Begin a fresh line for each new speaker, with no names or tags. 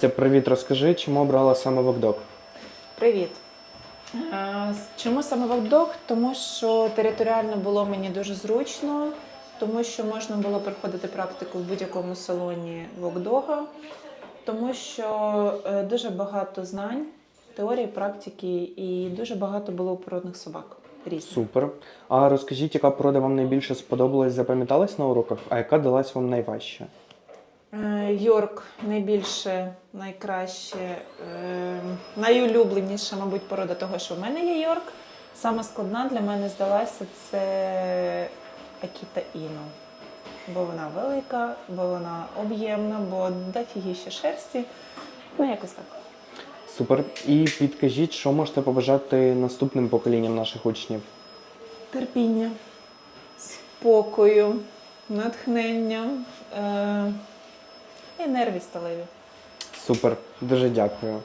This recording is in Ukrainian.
Це привіт, розкажи, чому обрала саме Вокдок?
Привіт. Чому саме Вокдог? Тому що територіально було мені дуже зручно, тому що можна було проходити практику в будь-якому салоні Вокдога, тому що е, дуже багато знань, теорії, практики і дуже багато було породних собак. Різних.
Супер. А розкажіть, яка порода вам найбільше сподобалась, запам'яталась на уроках, а яка далась вам найважче?
Е, Йорк найбільше, найкраще, е, найулюбленіша, мабуть, порода того, що в мене є Йорк. Сама складна для мене здалася це Акіта Іну. Бо вона велика, бо вона об'ємна, бо дофігіще шерсті. Ну, якось так.
Супер. І підкажіть, що можете побажати наступним поколінням наших учнів?
Терпіння, спокою, натхнення е, і нерві сталеві.
Супер, дуже дякую.